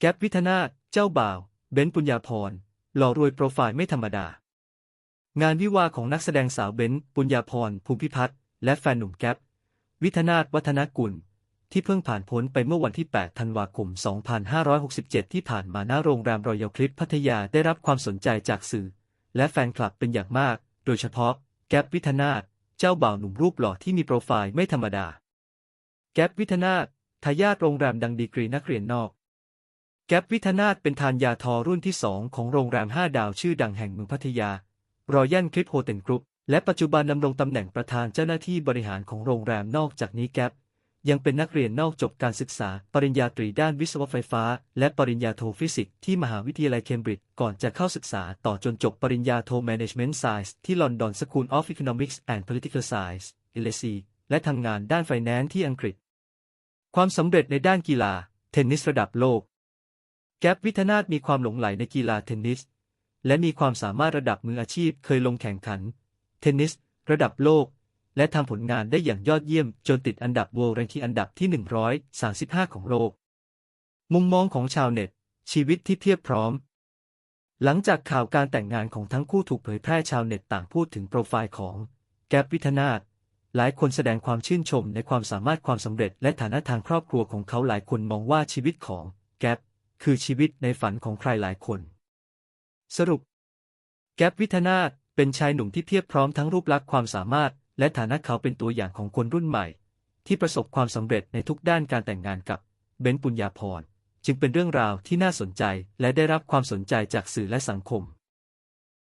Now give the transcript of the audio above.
แก๊ปวิทนาถเจ้าบ่าว เบนปุญญาพรหล่อรวยโปรไฟล์ไม่ธรรมดา งานวิวาของนักแสดงสาวเบนปุญญาพรภูมิพิพัฒน์และแฟนหนุ่มแก๊ปวิทนาถวัฒนกุล ที่เพิ่งผ่านพ้นไปเมื่อวันที่ 8 ธันวาคม 2567 ที่ผ่านมาณโรงแรมรอยัลคลิปพัทยาได้รับความสนใจจากสื่อ และแฟนคลับเป็นอย่างมาก โดยเฉพาะ แก๊ปวิทนาถเจ้าบ่าวหนุ่มรูปหล่อที่มีโปรไฟล์ไม่ธรรมดา แก๊ปวิทนาถทายาทโรงแรมดังดีกรีนักเรียนนอก แก๊ปวิทนาถเป็นทานยาทอรุ่นที่ 2 ของโรงแรม 5 ดาวชื่อดังแห่งเมืองพัทยา รอยัลคลิปโฮเทลกรุ๊ป และปัจจุบันดำรงตำแหน่งประธานเจ้าหน้าที่บริหารของโรงแรมนอกจากนี้แก๊ปยังเป็นนักเรียนนอกจบการศึกษา ปริญญาตรีด้านวิศวะไฟฟ้า และปริญญาโทฟิสิกส์ที่มหาวิทยาลัยเคมบริดจ์ก่อนจะเข้าศึกษาต่อจนจบปริญญาโท Management Science ที่ London School of Economics and Political Science LSE และทำงานด้านไฟแนนซ์ที่อังกฤษ ความสำเร็จในด้านกีฬา เทนนิสระดับโลก แก๊ปวิทนาถมีความหลงใหลในกีฬาเทนนิส และมีความสามารถระดับมืออาชีพเคยลงแข่งขัน เทนนิส ระดับโลก และทำผลงานได้อย่างยอดเยี่ยมจนติดอันดับ World Ranking อันดับที่ 135 ของโลก มุมมองของชาวเน็ต ชีวิตที่เพียบพร้อม หลังจากข่าวการแต่งงานของทั้งคู่ถูกเผยแพร่ชาวเน็ตต่างพูดถึงโปรไฟล์ของแก๊ปวิทนาถหลายคนแสดงความชื่นชมในความสามารถความสำเร็จ และฐานะทางครอบครัวของเขาหลายคนมองว่าชีวิตของแก๊ป คือชีวิตในฝันของใครหลายคน สรุป แก๊ปวิทนาเป็นชายหนุ่มที่เพียบพร้อมทั้งรูปลักษณ์ความสามารถ และฐานะเขาเป็นตัวอย่างของคนรุ่นใหม่ ที่ประสบความสำเร็จในทุกด้านการแต่งงานกับเบนปุญญาพร จึงเป็นเรื่องราวที่น่าสนใจและได้รับความสนใจจากสื่อและสังคม